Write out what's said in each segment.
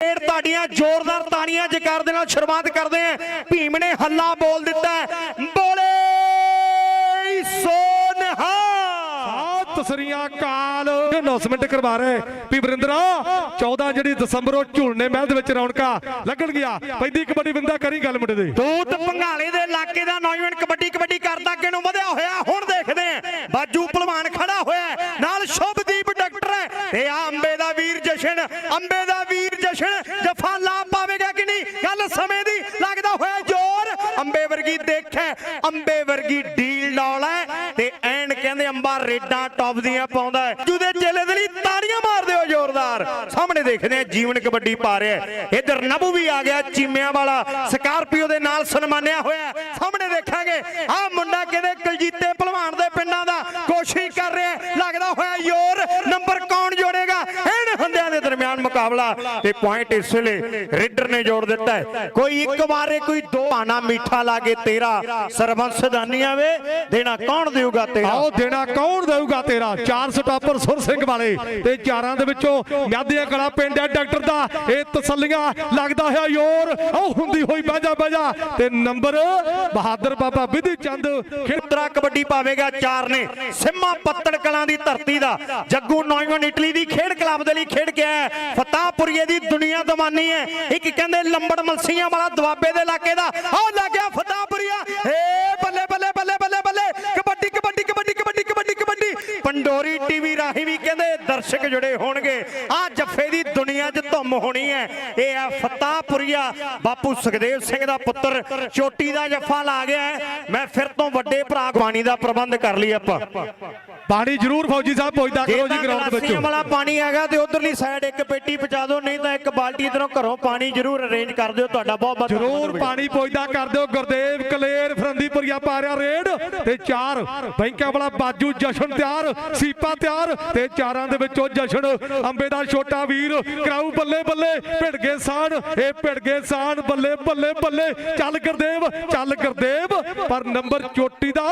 ਢੇਰ ਤੁਹਾਡੀਆਂ ਜ਼ੋਰਦਾਰ ਤਾੜੀਆਂ ਜਕਾਰ ਦੇ ਨਾਲ ਸ਼ੁਰੂਆਤ ਕਰਦੇ ਆਂ ਭੀਮ ਨੇ ਹੱਲਾ ਬੋਲ ਦਿੱਤਾ। ਬੋਲੇ ਸੋਨਹਾ। ਸਤਿ ਸ੍ਰੀ ਅਕਾਲ। ਅਨਾਉਂਸਮੈਂਟ ਕਰਵਾ ਰਹੇ ਵੀ ਵਰਿੰਦਰਾ 14 ਜਿਹੜੀ ਦਸੰਬਰੋਂ ਝੂਲਣੇ ਮਹਿਲ ਦੇ ਵਿੱਚ ਰੌਣਕਾਂ ਲੱਗਣ ਗਿਆ। ਪੈਂਦੀ ਕਬੱਡੀ ਬਿੰਦਾ ਕਰੀ ਗੱਲ ਮੁੰਡੇ ਦੀ। ਦੂਤ ਪੰਘਾਲੇ ਦੇ ਇਲਾਕੇ ਦਾ ਨੌਜਵਾਨ ਕਬੱਡੀ ਕਬੱਡੀ ਕਰਦਾ ਅੱਗੇ ਨੂੰ ਵਧਿਆ ਹੋਇਆ? ਹੁਣ ਦੇਖਦੇ ਆਂ ਬਾਜੂ ਪਹਿਲਵਾਨ ਖੜਾ ਹੋਇਆ ਡਾਕਟਰ ਆ ਅੰਬੇ ਦਾ ਵੀਰ ਜਸ਼ਨ, ਅੰਬੇ ਦਾ ਵੀਰ ਜਸ਼ਨ ਜਫਾ ਲਾ ਪਾਵੇਗਾ ਕਿ ਨਹੀਂ? ਗੱਲ ਸਮੇਂ ਦੀ ਲੱਗਦਾ ਹੋਇਆ ਜ਼ੋਰ। ਅੰਬੇ ਵਰਗੀ ਦੇਖੈ ਅੰਬੇ ਵਰਗੀ ਡੀਲ ਡੌਲ ਹੈ ਤੇ ਐਨ ਕਹਿੰਦੇ ਅੰਬਾ ਰੇਡਾਂ ਟੌਪ ਦੀਆਂ ਪਾਉਂਦਾ ਹੈ। ਜੁਦੇ ਚੇਲੇ ਦੇ ਲਈ ਤਾੜੀਆਂ ਮਾਰਦੇ ਹੋ ਜ਼ੋਰਦਾਰ। ਸਾਹਮਣੇ ਦੇਖਦੇ ਆ ਜੀਵਨ ਕਬੱਡੀ ਪਾ ਰਿਹਾ ਹੈ। ਇੱਧਰ ਨਬੂ ਵੀ ਆ ਗਿਆ, ਚੀਮਿਆਂ ਵਾਲਾ। ਸਕਾਰਪੀਓ ਦੇ ਨਾਲ ਸਨਮਾਨਿਆ ਹੋਇਆ ਸਾਹਮਣੇ ਦੇਖਾਂਗੇ ਆ ਮੁੰਡਾ ਕਿਤੇ ਕਲਜੀਤੇ ਭਲਵਾਨ ਦੇ ਪਿੰਡਾਂ ਦਾ ਕੋਸ਼ਿਸ਼ ਕਰ ਰਿਹਾ ਲੱਗਦਾ ਹੋਇਆ ਯੋਰ ਮੁਕਾਬਲਾ ਤੇ ਪੁਆਇੰਟ ਇਸ ਵੇਲੇ ਰੇਡਰ ਨੇ ਜੋੜ ਦਿੱਤਾ ਹੈ। ਕੋਈ ਇੱਕ ਵਾਰੇ ਕੋਈ ਦੋ ਆਣਾ ਮਿੱਠਾ ਲਾਗੇ ਤੇਰਾ ਸਰਬੰਸ ਦਾਨੀਆਂ ਵੇ ਦੇਣਾ ਕੌਣ ਦੇਊਗਾ ਤੇਰਾ? ਆਓ ਦੇਣਾ ਕੌਣ ਦੇਊਗਾ ਤੇਰਾ? ਚਾਰ ਸਟਾਪਰ ਸੁਰ ਸਿੰਘ ਵਾਲੇ ਤੇ ਚਾਰਾਂ ਦੇ ਵਿੱਚੋਂ ਮਿਆਦੀਆਂ ਕਲਾ ਪਿੰਡ ਹੈ ਡਾਕਟਰ ਦਾ ਇਹ ਤਸੱਲੀਆਂ ਲੱਗਦਾ ਹੈ ਯੋਰ ਉਹ ਹੁੰਦੀ ਹੋਈ ਬਾਜਾ ਬਾਜਾ। ਤੇ ਨੰਬਰ ਬਹਾਦਰ ਬਾਬਾ ਵਿਧੀ ਚੰਦ ਖੇਤਰਾ ਕਬੱਡੀ ਪਾਵੇਗਾ ਚਾਰ ਨੇ। ਸਿੰਮਾ ਪੱਤੜ ਕਲਾਂ ਦੀ ਧਰਤੀ ਦਾ। ਜੱਗੂ ਨੌਜਵਾਨ ਇਟਲੀ ਦੀ ਖੇਡ ਕਲੱਬ ਦੇ ਲਈ ਖੇਡ ਕੇ ਆਇਆ ਹੈ। ਦੀ ਦੁਨੀਆ ਦਵਾਨੀ ਹੈ ਇੱਕ ਕਹਿੰਦੇ ਲੰਬੜ ਮਲਸੀਆਂ ਵਾਲਾ ਦੁਆਬੇ ਦੇ ਇਲਾਕੇ ਦਾ ਆਹ ਲੱਗਿਆ ਫਤਾਹਪੁਰੀਆ ਏ ਪੰਡੋਰੀ ਟੀਵੀ ਰਾਹੀਂ ਵੀ ਕਹਿੰਦੇ ਦਰਸ਼ਕ ਜੁੜੇ ਹੋਣਗੇ। ਆ ਜੱਫੇ ਦੀ ਦੁਨੀਆ 'ਚ ਧੁੰਮ ਹੋਣੀ ਹੈ। ਇਹ ਆ ਫਤਾਹਪੁਰੀਆ ਬਾਪੂ ਸੁਖਦੇਵ ਸਿੰਘ ਦਾ ਪੁੱਤਰ। ਚੋਟੀ ਦਾ ਜੱਫਾ ਲਾ ਗਿਆ ਮੈਂ ਫਿਰ ਤੋਂ ਵੱਡੇ ਭਰਾ ਪਾਣੀ ਦਾ ਪ੍ਰਬੰਧ ਕਰ ਲਈ ਆਪਾਂ। ਪਾਣੀ ਜ਼ਰੂਰ ਫੌਜੀ ਸਾਹਿਬ ਪਹੁੰਚਦਾ ਕਰੋ ਜੀ ਗਰਾਊਂਡ ਵਿੱਚ। ਵਾਲਾ ਪਾਣੀ ਹੈਗਾ ਤੇ ਉਧਰਲੀ ਸਾਈਡ ਇੱਕ ਪੇਟੀ ਪਹੁੰਚਾ ਦਿਓ ਨਹੀਂ ਤਾਂ ਇੱਕ ਬਾਲਟੀ ਇਧਰੋਂ ਘਰੋਂ ਪਾਣੀ ਜ਼ਰੂਰ ਅਰੇਂਜ ਕਰ ਦਿਓ। ਤੁਹਾਡਾ ਬਹੁਤ ਬਹੁਤ ਜ਼ਰੂਰ। ਪਾਣੀ ਪਹੁੰਚਦਾ ਕਰ ਦਿਓ। ਗੁਰਦੇਵ ਕਲੇਰ ਫਰੰਦੀਪੁਰੀਆ ਪਾ ਰਿਹਾ ਰੇਡ ਤੇ ਚਾਰ। ਬੈਂਕਾਂ ਵਾਲਾ ਬਾਜੂ ਜਸ਼ਨ ਤਿਆਰ। ਸੀਪਾ ਤਿਆਰ ਤੇ ਚਾਰਾਂ ਦੇ ਵਿੱਚੋਂ ਜਸ਼ਨ ਅੰਬੇ ਦਾ ਛੋਟਾ ਵੀਰ ਕਰਾਊ ਬੱਲੇ ਬੱਲੇ ਭਿੜ ਗਏ ਸਾਣ ਇਹ ਭਿੜ ਗਏ ਸਾਣ ਬੱਲੇ ਬੱਲੇ ਬੱਲੇ। ਚੱਲ ਗੁਰਦੇਵ ਚੱਲ ਗੁਰਦੇਵ ਪਰ ਨੰਬਰ ਚੋਟੀ ਦਾ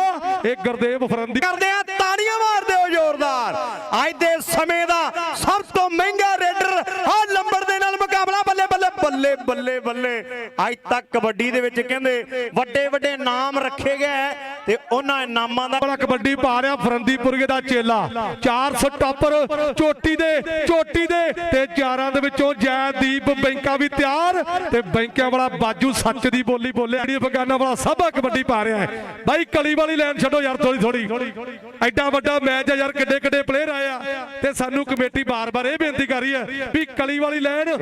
ਇਹ ਗੁਰਦੇਵ ਫਰੰਦੀ। ਕਰਦੇ ਆ ਤਾੜੀਆਂ ਮਾਰਦੇ ਹੋ ਜ਼ੋਰਦਾਰ। ਅੱਜ ਦੇ ਸਮੇਂ ਦਾ ਸਭ ਤੋਂ ਮਹਿੰਗਾ ਰੇਡਰ ਆ ਲੰਬੜ ਦੇ ਨਾਲ ਮੁਕਾਬਲਾ ਬੱਲੇ ਬੱਲੇ ਬੱਲੇ ਬੱਲੇ ਬੱਲੇ ਅੱਜ ਤੱਕ ਕਬੱਡੀ ਦੇ ਵਿੱਚ ਕਹਿੰਦੇ ਵੱਡੇ ਵੱਡੇ ਨਾਮ ਰੱਖੇ ਗਏ ਤੇ ਉਹਨਾਂ ਇਨਾਮਾਂ ਦਾ ਕਬੱਡੀ ਪਾ ਰਿਹਾ ਫਰੰਦੀਪੁਰਗੇ ਦਾ ਚੇਲਾ। ਚਾਰ ਸਟਾਪਰ ਚੋਟੀ ਦੇ ਚੋਟੀ ਦੇ ਤੇ ਚਾਰਾਂ ਦੇ ਵਿੱਚੋਂ ਜੈਦੀਪ ਬੈਂਕਾ ਵੀ ਤਿਆਰ ਤੇ ਬੈਂਕਾਂ ਵਾਲਾ ਬਾਜੂ ਸੱਚ ਦੀ ਬੋਲੀ ਬੋਲਿਆ। ਜਿਹੜੀ ਬਗਾਨਾ ਵਾਲਾ ਸਭਾ ਕਬੱਡੀ ਪਾ ਰਿਹਾ ਹੈ। ਬਾਈ ਕਲੀ ਵਾਲੀ ਲਾਈਨ ਛੱਡੋ ਯਾਰ ਥੋੜੀ ਥੋੜੀ ਐਡਾ ਵੱਡਾ ਮੈਚ ਹੈ ਯਾਰ ਕਿੱਡੇ ਕਿੱਡੇ ਪਲੇਅਰ ਆਏ ਆ ਤੇ ਸਾਨੂੰ ਕਮੇਟੀ ਬਾਰ-ਬਾਰ ਇਹ ਬੇਨਤੀ ਕਰ ਰਹੀ ਹੈ ਵੀ ਕਲੀ ਵਾਲੀ ਲਾਈਨ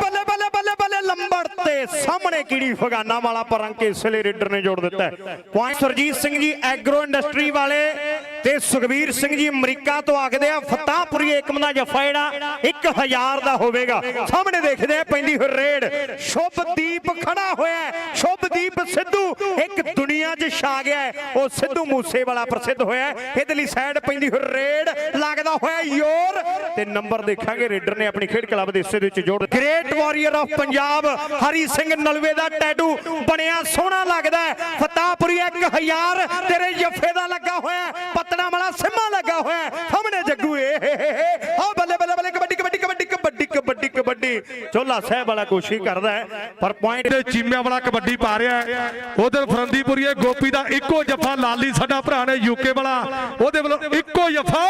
ਬੱਲੇ ਬੱਲੇ ਬੱਲੇ ਬੱਲੇ ਲੰਬੜ ਤੇ ਸਾਹਮਣੇ ਕੀੜੀ ਫਗਾਨਾ ਵਾਲਾ ਪਰੰਗ ਇਸ ਵੇਲੇ ਰੇਡਰ ਨੇ ਜੋੜ ਦਿੱਤਾ point Surjit Singh ji, agro industry ਵਾਲੇ ਤੇ ਸੁਖਵੀਰ ਸਿੰਘ ਜੀ ਅਮਰੀਕਾ ਤੋਂ ਆਖਦੇ ਆ, ਫਤਾਹਪੁਰੀ ਏਕਮ ਦਾ ਜਫਾ ਜਿਹੜਾ 1000 ਦਾ ਹੋਵੇਗਾ। ਸਾਹਮਣੇ ਦੇਖਦੇ ਆ, ਪੈਂਦੀ ਹੋਈ ਰੇਡ। ਸ਼ੁਭਦੀਪ ਖੜਾ ਹੋਇਆ ਸ਼ੁਭਦੀਪ ਸਿੱਧੂ, ਇੱਕ ਦੁਨੀਆ 'ਚ ਛਾ ਗਿਆ ਉਹ ਸਿੱਧੂ ਮੂਸੇ ਵਾਲਾ ਪ੍ਰਸਿੱਧ ਹੋਇਆ ਹੈ। ਇਹਦੇ ਸਾਈਡ ਪੈਂਦੀ ਹੋਈ ਰੇਡ, ਲੱਗਦਾ ਹੋਇਆ ਯੋਰ ਤੇ ਨੰਬਰ ਦੇਖਾਂਗੇ, ਰੇਡਰ ਨੇ ਆਪਣੀ ਖੇਡ ਕਲੱਬ ਦੇ ਹਿੱਸੇ ਦੇ ਵਿੱਚ ਜੋੜ great warrior of Punjab Hari Singh Nalwa the tattoo ਬਣਿਆ, ਸੋਹਣਾ ਲੱਗਦਾ ਹੈ ਫਤਾਹਪੁਰੀ 1000 ਤੇਰੇ ਜੱਫੇ ਦਾ ਲੱਗਾ ਹੋਇਆ ਹੈ। ਵਾਲਾ ਸਿੰਮਾ ਲੱਗਾ ਹੋਇਆ ਹੈ। ਸਾਹਮਣੇ ਜੱਗੂ ਏ ਆ ਬੱਲੇ ਬੱਲੇ ਬੱਲੇ ਕਬੱਡੀ ਕਬੱਡੀ ਕਬੱਡੀ ਕਬੱਡੀ ਕਬੱਡੀ ਕਬੱਡੀ ਚੋਲਾ ਸਾਹਿਬ ਵਾਲਾ ਕੋਸ਼ਿਸ਼ ਕਰਦਾ ਹੈ ਪਰ ਪੁਆਇੰਟ ਤੇ ਚੀਮਿਆਂ ਵਾਲਾ ਕਬੱਡੀ ਪਾ ਰਿਹਾ ਹੈ। ਉਧਰ ਫਰੰਦੀਪੁਰੀਏ ਗੋਪੀ ਦਾ ਇੱਕੋ ਜੱਫਾ ਲਾਲੀ ਸਾਡਾ ਭਰਾ ਨੇ ਯੂਕੇ ਵਾਲਾ। ਉਹਦੇ ਵੱਲੋਂ ਇੱਕੋ ਜੱਫਾ।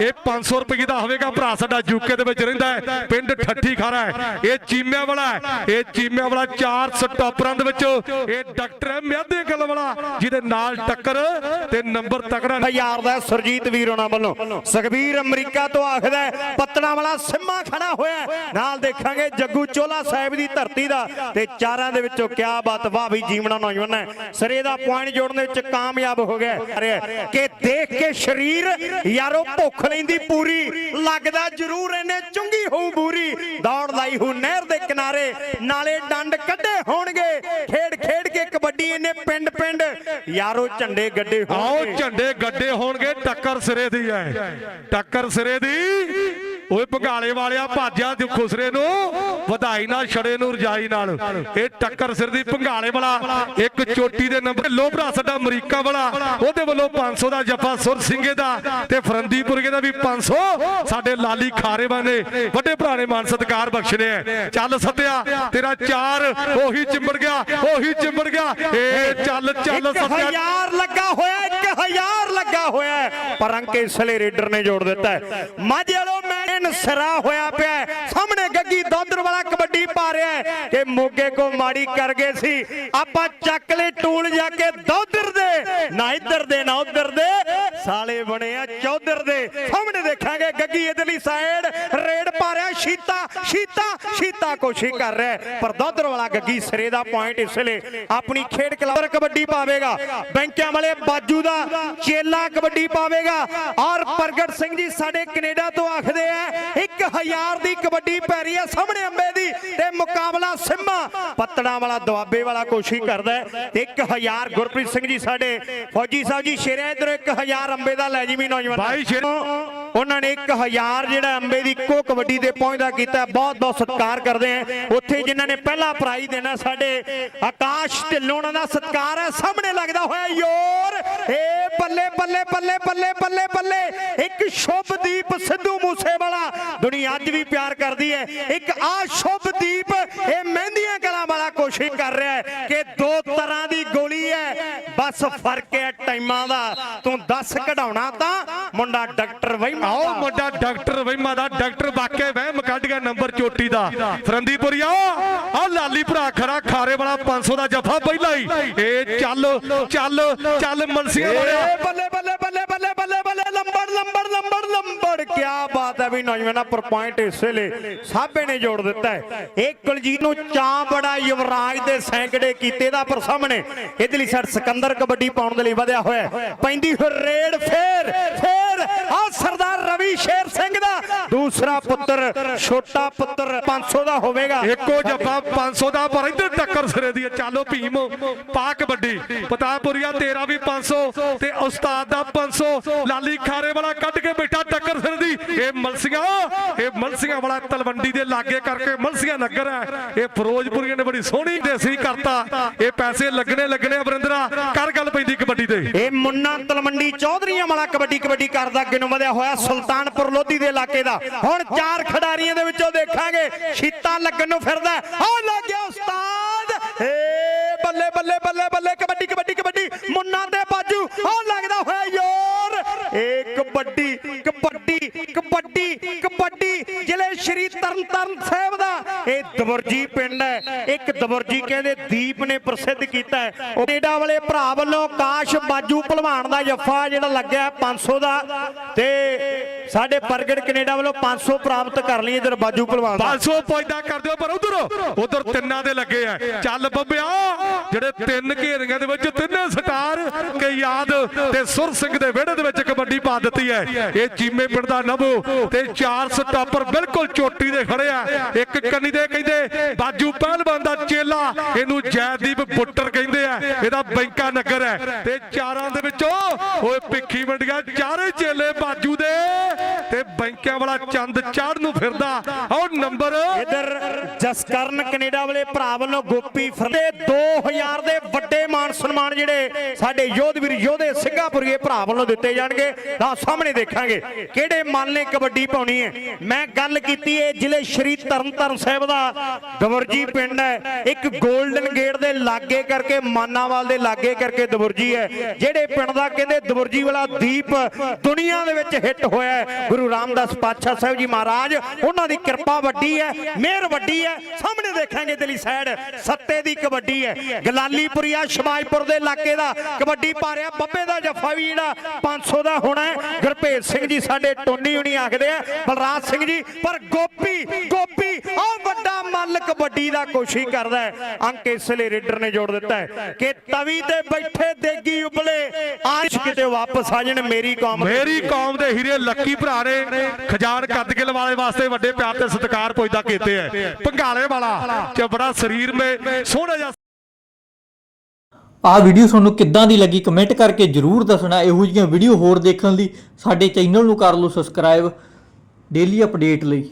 ਇਹ 500 ਰੁਪਏ ਦਾ ਹੋਵੇਗਾ ਭਰਾ ਸਾਡਾ ਯੂਕੇ ਦੇ ਵਿੱਚ ਰਹਿੰਦਾ ਹੈ। ਪਿੰਡ ਠੱਠੀ ਖਾਰਾ ਹੈ। ਇਹ ਚੀਮਿਆਂ ਵਾਲਾ ਹੈ। ਇਹ ਚੀਮਿਆਂ ਵਾਲਾ ਚਾਰ ਸਟਾਪਰਾਂ ਦੇ ਵਿੱਚ। ਇਹ ਡਾਕਟਰ ਹੈ ਮਿਆਦੇ ਗੱਲ ਵਾਲਾ ਜਿਹਦੇ ਨਾਲ ਟੱਕਰ ਤੇ ਨੰਬਰ ਤਕੜਾ ਹਜ਼ਾਰ ਦਾ ਸਰਜੀਤ ਵੀਰ ਉਹਨਾਂ ਵੱਲੋਂ। ਸੁਖਬੀਰ ਅਮਰੀਕਾ ਤੋਂ ਆਖਦਾ ਪੱਤਣਾ ਵਾਲਾ ਸਿੰਮਾ ਖੜਾ ਹੋਇਆ। ਨਾਲ ਦੇਖਾਂਗੇ ਜੱਗੂ ਚੋਲਾ ਸਾਹਿਬ ਦੀ ਧਰਤੀ ਦਾ ਤੇ ਚਾਰਾਂ ਦੇ ਵਿੱਚੋਂ ਕਿਆ ਬਾਤ, ਵਾਹ ਵੀ ਜੀਵਣਾ ਨੌਜਵਾਨ ਹੈ। ਸਰੇ ਦਾ ਪੁਆਇੰਟ ਜੋੜਨ ਦੇ ਵਿੱਚ ਕਾਮਯਾਬ ਹੋ ਗਿਆ। ਕਿ ਦੇਖ ਕੇ ਸਰੀਰ ਯਾਰੋ ਭੁੱਖ ਲੈਂਦੀ ਪੂਰੀ, ਲੱਗਦਾ ਜ਼ਰੂਰ ਇਹਨੇ ਚੁੰਗੀ ਹੋਊ ਬੂਰੀ। ਦੌੜ ਲਾਈ ਹੋ ਨਹਿਰ ਦੇ ਕਿਨਾਰੇ, ਨਾਲੇ ਡੰਡ ਕੱਢੇ ਹੋਣਗੇ। ਖੇਡ ਖੇਡ ਕੇ ਕਬੱਡੀ ਇਹਨੇ ਪਿੰਡ ਪਿੰਡ, ਯਾਰੋ ਝੰਡੇ ਗੱਡੇ ਆਓ, ਝੰਡੇ ਗੱਡੇ ਹੋਣਗੇ, ਟੱਕਰ ਸਿਰੇ ਦੀ ਹੈ। ਟੱਕਰ ਸਿਰੇ ਦੀ ਓਏ ਭੰਗਾਲੇ ਵਾਲਿਆ ਭਾਜਿਆ ਤੇ ਖੁਸਰੇ ਨੂੰ ਵਧਾਈ ਨਾਲ ਛੜੇ ਨੂੰ ਰਜਾਈ ਨਾਲ। ਇਹ ਟੱਕਰ ਸਿਰ ਦੀ ਭੰਗਾਲੇ ਵਾਲਾ ਇੱਕ ਚੋਟੀ ਦੇ ਨੰਬਰ ਲੋਭਰਾ ਸਾਡਾ ਅਮਰੀਕਾ ਵਾਲਾ ਉਹਦੇ ਵੱਲੋਂ 500 ਦਾ ਜੱਫਾ ਸੁਰ ਸਿੰਘੇ ਦਾ ਤੇ ਫਰੰਦੀਪੁਰਗੇ ਦਾ ਵੀ 500 ਸਾਡੇ ਲਾਲੀ ਖਾਰੇਵਾਂ ਨੇ ਵੱਡੇ ਭਰਾ ਨੇ ਮਾਨ ਸਤਿਕਾਰ ਬਖਸ਼ਣੇ ਆ। ਚੱਲ ਸਤਿਆ ਤੇਰਾ ਚਾਰ ਉਹੀ ਚਿੰਬੜ ਗਿਆ ਉਹੀ ਚਿੰਬੜ ਗਿਆ। ਏ ਚੱਲ ਚੱਲ ਸਤਿਆ। ਹਜ਼ਾਰ ਲੱਗਾ ਹੋਇਆ ਇੱਕ ਹਜ਼ਾਰ ਲੱਗਾ ਹੋਇਆ। ਪਰ ਅੰਕੇ ਇਸਲੇ ਰੇਡਰ ਨੇ ਜੋੜ ਦਿੱਤਾ। ਮਾਝੇ ਵਾਲੋ ਮੈਨ ਸਰਾ ਹੋਇਆ ਪਿਆ ਸਾਹਮਣੇ ਗੱਗੀ ਦੋਦਰ ਵਾਲਾ ਕਬੱਡੀ ਪਾ ਰਿਹਾ ਕਿ ਮੋਗੇ ਕੋ ਮਾੜੀ ਕਰ ਗਏ ਸੀ। ਆਪਾਂ ਚੱਕ ਲੈ ਟੂਲ ਜਾ ਕੇ ਦੋਦਰ ਦੇ। ਨਾ ਇੱਧਰ ਦੇ, ਨਾ ਉੱਧਰ ਦੇ। ਸਾਲੇ ਬਣੇ ਆ ਚੌਧਰ ਦੇ। ਸਾਹਮਣੇ ਦੇਖਾਂਗੇ ਗੱਗੀ ਇਧਰਲੀ ਸਾਈਡ। ਰੇਡ ਪਾ ਰਿਹਾ ਸ਼ੀਤਾ ਸ਼ੀਤਾ ਸ਼ੀਤਾ ਕੋਸ਼ਿਸ਼ ਕਰ ਰਿਹਾ ਹੈ। ਪਰ ਦੋਦਰ ਵਾਲਾ ਗੱਗੀ ਸਿਰੇ ਦਾ ਪੁਆਇੰਟ ਇਸ ਵੇਲੇ ਆਪਣੀ ਖੇਡ ਕਲੱਬ ਕਬੱਡੀ ਪਾਵੇਗਾ। ਬੈਂਕਾਂ ਵਾਲੇ ਬਾਜੂ ਦਾ ਚੇਲਾ ਕਬੱਡੀ ਪਾਵੇਗਾ। ਔਰ ਪ੍ਰਗਟ ਸਿੰਘ ਜੀ ਸਾਡੇ ਕੈਨੇਡਾ ਤੋਂ ਆਖਦੇ ਆ 1000 ਦੀ ਕਬੱਡੀ ਪੈ ਰਹੀ ਹੈ ਸਾਹਮਣੇ ਅੰਬੇ ਦੀ ਤੇ ਮੁਕਾਬਲਾ ਸਿੰਮਾ। ਪੱਤੜਾਂ ਵਾਲਾ ਦੁਆਬੇ ਵਾਲਾ ਕੋਸ਼ਿਸ਼ ਕਰਦਾ ਹੈ। ਤੇ 1000 ਗੁਰਪ੍ਰੀਤ ਸਿੰਘ ਜੀ ਸਾਡੇ ਫੌਜੀ ਸਾਹਿਬ ਜੀ ਸ਼ੇਰਿਆਂ, ਇਧਰ 1000 ਅੰਬੇ ਦਾ ਲੈ ਜਿਵੇਂ ਨੌਜਵਾਨ। ਬਾਈ ਸ਼ੇਰ- ਉਹਨਾਂ ਨੇ 1000 ਜਿਹੜਾ ਅੰਬੇ ਦੀ ਕੋ ਕਬੱਡੀ ਤੇ ਪਹੁੰਚਦਾ ਕੀਤਾ ਬਹੁਤ ਬਹੁਤ ਸਤਿਕਾਰ ਕਰਦੇ ਆ ਉੱਥੇ ਜਿਨ੍ਹਾਂ ਨੇ ਪਹਿਲਾ ਪ੍ਰਾਈਜ਼ ਦੇਣਾ ਸਾਡੇ ਆਕਾਸ਼ ਢਿੱਲੋਂ ਦਾ ਸਤਿਕਾਰ ਹੈ। ਸਾਹਮਣੇ ਲੱਗਦਾ ਹੋਇਆ ਯੋਰ। ਏ ਬੱਲੇ ਬੱਲੇ ਬੱਲੇ ਬੱਲੇ ਬੱਲੇ ਬੱਲੇ ਇੱਕ ਸ਼ੁਭਦੀਪ ਸਿੱਧੂ ਮੂਸੇਵਾਲਾ। ਦੁਨੀਆ ਅੱਜ ਵੀ ਪਿਆਰ ਕਰਦੀ ਹੈ। ਇੱਕ ਆ ਸ਼ੁਭਦੀਪ ਇਹ ਮਹਿੰਦੀਆਂ ਕੋਸ਼ਿਸ਼ ਕਰ ਰਿਹਾ ਹੈ ਕਿ ਦੋ ਤਰ੍ਹਾਂ ਦੀ ਗੋਲੀ ਹੈ। ਬਸ ਫ਼ਰਕ ਹੈ ਟਾਈਮਾਂ ਦਾ। ਤੂੰ ਦੱਸ ਕਢਾਉਣਾ ਤਾਂ। ਮੁੰਡਾ ਡਾਕਟਰ ਵਹਿਮਾ ਆਓ। ਮੁੰਡਾ ਡਾਕਟਰ ਵਹਿਮਾ ਦਾ। ਡਾਕਟਰ ਵਾਕਿਆ ਵਹਿਮ ਕੱਢ ਗਿਆ ਨੰਬਰ ਚੋਟੀ ਦਾ। ਫਰੰਦੀਪੁਰੀਆ ਆ ਲਾਲੀ ਭਰਾ ਖੜਾ। ਖਾਰੇ ਵਾਲਾ 500 ਦਾ ਜਫਾ ਪਹਿਲਾ ਹੀ। ਏ ਚੱਲ ਚੱਲ ਚੱਲ ਮਨਸੀਆਂ ਵਾਲਿਆ ਬੱਲੇ ਬੱਲੇ ਬੱਲੇ ਬੱਲੇ ਬੱਲੇ ਲੰਬੜ ਲੰਬੜ ਲੰਬੜ ਲੰਬੜ। ਕੀ ਬਾਤ ਹੈ ਵੀ ਨੌਜਵਾਨਾਂ ਪਰ ਪੁਆਇੰਟ ਇਸ ਵੇਲੇ ਸਾਬੇ ਨੇ ਜੋੜ ਦਿੱਤਾ ਹੈ। ਇਹ ਕੁਲਜੀਤ ਨੂੰ ਚਾਂ ਬੜਾ ਯੁਵਰਾਜ ਦੇ ਸੈਂਕੜੇ ਕੀਤੇ ਦਾ ਪਰ ਸਾਹਮਣੇ ਇਧਰਲੀ ਸਾਈਡ ਸਿਕੰਦਰ ਕਬੱਡੀ ਪਾਉਣ ਦੇ ਲਈ ਵਧਿਆ ਹੋਇਆ ਪੈਂਦੀ ਹੋਈ ਰੇਡ ਫੇਰ ਫੇਰ ਆ ਸਰਦਾਰ ਰਵੀ ਸ਼ੇਰ ਸਿੰਘ ਦਾ। ਦੂਸਰਾ ਪੁੱਤਰ, ਛੋਟਾ ਪੁੱਤਰ 500 ਦਾ ਹੋਵੇਗਾ। ਇੱਕੋ ਜੱਫਾ 500 ਦਾ, ਪਰ ਇੱਧਰ ਟੱਕਰ ਸਿਰੇ ਦੀ ਚਾਲੋ ਭੀਮ, ਪਾ ਕਬੱਡੀ। ਪਤਾਪੁਰੀਆ ਤੇਰਾ ਵੀ 500 ਤੇ ਉਸਤਾਦ ਦਾ 500 ਲਾਲੀ ਖਾਰੇ ਵਾਲਾ ਕੱਢ ਕੇ ਬੈਠਾ ਟੱਕਰ ਸਿਰ ਦੀ। ਇਹ ਮਲਸੀਆਂ ਇਹ ਮਲਸੀਆਂ ਵਾਲਾ ਤਲਵੰਡੀ ਦੇ ਲਾਗੇ ਕਰਕੇ ਮਲਸੀਆਂ ਨਗਰ ਹੈ। ਇਹ ਫਿਰੋਜ਼ਪੁਰੀਆਂ ਨੇ ਬੜੀ ਸੋਹਣੀ ਦੇਸੀ ਕਰਤਾ। ਇਹ ਪੈਸੇ ਲੱਗਣੇ ਲੱਗਣੇ ਅਵਰਿੰਦਰਾ ਕਰ ਗੱਲ ਪੈਂਦੀ ਕਬੱਡੀ ਤੇ। ਇਹ ਮੁੰਨਾ ਤਲਮੰਡੀ ਚੌਧਰੀਆਂ ਵਾਲਾ ਕਬੱਡੀ ਕਬੱਡੀ ਕਰਦਾ, ਅੱਗੇ ਨੂੰ ਵਧਿਆ ਹੋਇਆ ਸੁਲਤਾਨਪੁਰ ਲੋਧੀ ਦੇ ਇਲਾਕੇ ਦਾ। ਹੁਣ ਚਾਰ ਖਿਡਾਰੀਆਂ ਦੇ ਵਿੱਚੋਂ ਦੇਖਾਂਗੇ, ਸ਼ੀਤਾ ਲੱਗਣ ਨੂੰ ਫਿਰਦਾ ਆ ਲੱਗ ਉਸਤਾਦ। ਏ ਬੱਲੇ ਬੱਲੇ ਬੱਲੇ ਬੱਲੇ, ਕਬੱਡੀ ਕਬੱਡੀ ਕਬੱਡੀ। ਮੁੰਨਾ ਤੇ ਬਾਜੂ ਆ ਲੱਗਦਾ ਹੋਇਆ ਯੋਰ ਕਬੱਡੀ ਕਬੱਡੀ ਕਬੱਡੀ ਕਬੱਡੀ ਜ਼ਿਲ੍ਹੇ ਸ਼੍ਰੀ ਤਰਨਤਾਰਨ ਸਾਹਿਬ ਦਾ ਇਹ ਦਵਰਜੀ ਪਿੰਡ ਹੈ, ਇੱਕ ਦਵਰਜੀ ਕਹਿੰਦੇ ਦੀਪ ਨੇ ਪ੍ਰਸਿੱਧ ਕੀਤਾ ਹੈ। ਕੈਨੇਡਾ ਵਾਲੇ ਭਰਾ ਵੱਲੋਂ ਕਾਸ਼ ਬਾਜੂ ਭਲਵਾਨ ਦਾ ਜੱਫਾ ਜਿਹੜਾ ਲੱਗਿਆ 500 ਦਾ, ਤੇ ਸਾਡੇ ਪ੍ਰਗਟ ਕੈਨੇਡਾ ਵੱਲੋਂ 500 ਪ੍ਰਾਪਤ ਕਰ ਲਈ ਇਧਰ ਬਾਜੂ ਭਲਵਾਨ 500 ਪੁਆਇੰਟਾਂ ਕਰ ਦਿਓ, ਪਰ ਉਧਰ। ਉਧਰ ਤਿੰਨਾਂ ਦੇ ਲੱਗੇ ਆ। ਚੱਲ ਬੱਬਿਆ, ਜਿਹੜੇ ਤਿੰਨ ਘੇਰੀਆਂ ਦੇ ਵਿੱਚ ਤਿੰਨੇ ਸਟਾਰ ਕੇ ਯਾਦ ਤੇ ਸੁਰ ਸਿੰਘ ਦੇ ਵਿਹੜੇ ਦੇ ਵਿੱਚ ਕਬੱਡੀ ਪਾ ਦਿੱਤੀ ਹੈ। ਇਹ ਚੀਮੇ ਪਿੰਡ ਦਾ ਨਭੂ ਤੇ ਚਾਰ ਸਟਾਪਰ ਬਿਲਕੁਲ ਚੋਟੀ ਦੇ ਖੜੇ ਆ। ਇੱਕ ਕੰਨੀ ਦੇ ਕਹਿੰਦੇ, ਬਾਜੂ ਪਹਿਲਵਾਨ ਦਾ ਚੇਲਾ, ਇਹਨੂੰ ਜੈਦੀਪ ਬੁੱਟਰ ਕਹਿੰਦੇ ਆ। ਇਹਦਾ ਬੈਂਕਾ ਨਗਰ ਹੈ। ਤੇ ਚਾਰਾਂ ਦੇ ਵਿੱਚੋਂ, ਓਏ ਭਿੱਖੀ ਮੰਡੀਆਂ ਚਾਰੇ ਚੇਲੇ ਬਾਜੂ ਦੇ। ਤੇ ਬੈਂਕਿਆਂ ਵਾਲਾ ਚੰਦ ਚਾੜ ਨੂੰ ਫਿਰਦਾ। ਆਹ ਨੰਬਰ ਇਧਰ ਜਸਕਰਨ ਕੈਨੇਡਾ ਵਾਲੇ ਭਰਾ ਵੱਲੋਂ ਗੋਪੀ ਫਰਦੇ 2000 ਦੇ ਵੱਡੇ ਮਾਨ ਸਨਮਾਨ ਜਿਹੜੇ ਸਾਡੇ ਯੋਧਵੀਰ ਯੋਧੇ ਸਿੰਘਾਪੁਰੀਏ ਭਰਾ ਵੱਲੋਂ ਦਿੱਤੇ ਜਾਣਗੇ। ਤਾਂ ਸਾਹਮਣੇ ਦੇਖਾਂਗੇ ਕਿਹੜੇ ਮਨ ਨੇ ਕਬੱਡੀ ਪਾਉਣੀ ਹੈ। ਮੈਂ ਗੱਲ ਕੀਤੀ ਹੈ ਜ਼ਿਲ੍ਹੇ ਸ਼੍ਰੀ ਤਰਨਤਾਰਨ ਸਾਹਿਬ ਦਾ। ਦਵਰਜੀ ਪਿੰਡ ਹੈ। ਇੱਕ 골ਡਨ ਗੇਟ ਦੇ ਲਾਗੇ ਕਰਕੇ, ਮਾਨਾਵਾਲ ਦੇ ਲਾਗੇ ਕਰਕੇ ਦਵਰਜੀ ਹੈ। ਜਿਹੜੇ ਪਿੰਡ ਦਾ ਕਹਿੰਦੇ ਦਵਰਜੀ ਵਾਲਾ ਦੀਪ ਦੁਨੀਆ ਦੇ ਵਿੱਚ ਹਿੱਟ ਹੋਇਆ ਹੈ ਗੁਰੂ ਰਾਮਦਾਸ ਪਾਤਸ਼ਾਹ ਸਾਹਿਬ ਜੀ ਮਹਾਰਾਜ, ਉਹਨਾਂ ਦੀ ਕਿਰਪਾ ਵੱਡੀ ਹੈ, ਮਿਹਰ ਵੱਡੀ ਹੈ, ਸਾਹਮਣੇ ਦੇਖਾਂਗੇ ਇਧਰਲੀ ਸਾਈਡ ਸੱਤੇ ਦੀ ਕਬੱਡੀ ਹੈ ਗਲਾਲੀਪੁਰੀਆ ਸ਼ਮਾਜਪੁਰ ਦੇ ਇਲਾਕੇ ਦਾ ਕਬੱਡੀ ਪਾ ਰਿਹਾ ਬੱਬੇ ਦਾ ਜੱਫਾ ਵੀ ਜਿਹੜਾ 500 ਦਾ ਹੋਣਾ ਹੈ, ਗੁਰਭੇਜ ਸਿੰਘ ਜੀ ਸਾਡੇ ਟੋਨੀ ਹੁਣੀ ਆਖਦੇ ਆ, ਬਲਰਾਜ ਸਿੰਘ ਜੀ, ਪਰ ਗੋਪੀ ਗੋਪੀ ਆ ਵੱਡਾ ਮੱਲ ਕਬੱਡੀ ਦਾ ਕੋਸ਼ਿਸ਼ ਕਰਦਾ ਹੈ। ਅੰਕ ਇਸ ਲਈ ਰੇਡਰ ਨੇ ਜੋੜ ਦਿੱਤਾ ਹੈ ਕਿ ਤਵੀ ਤੇ ਬੈਠੇ ਦੇਗੀ ਉਬਲੇ ਆਸ਼ ਕਿਤੇ ਵਾਪਸ ਆ ਜਾਣ ਮੇਰੀ ਕੌਮ ਮੇਰੀ ਕੌਮ ਦੇ ਹੀਰੇ ਲੱਕੀ ਭਰਾ ਨੇ ਖਜ਼ਾਨ ਕੱਦ ਕੇ ਲਵਾਲੇ ਵਾਸਤੇ ਵੱਡੇ ਪਿਆਰ ਤੇ ਸਤਿਕਾਰ ਪੁੱਜਦਾ ਕੀਤੇ ਐ ਭੰਗਾਲੇ ਵਾਲਾ ਚ ਬੜਾ ਸਰੀਰ ਮੇ ਸੋਹਣਾ ਜਿਹਾ ਆਹ ਵੀਡੀਓ ਤੁਹਾਨੂੰ ਕਿੱਦਾਂ ਦੀ ਲੱਗੀ ਕਮੈਂਟ ਕਰਕੇ ਜਰੂਰ ਦੱਸਣਾ। ਇਹੋ ਜਿਹੀਆਂ ਵੀਡੀਓ ਹੋਰ ਦੇਖਣ ਲਈ ਸਾਡੇ ਚੈਨਲ ਨੂੰ ਕਰ ਲਓ ਸਬਸਕ੍ਰਾਈਬ। ਡੇਲੀ ਅਪਡੇਟ ਲਈ।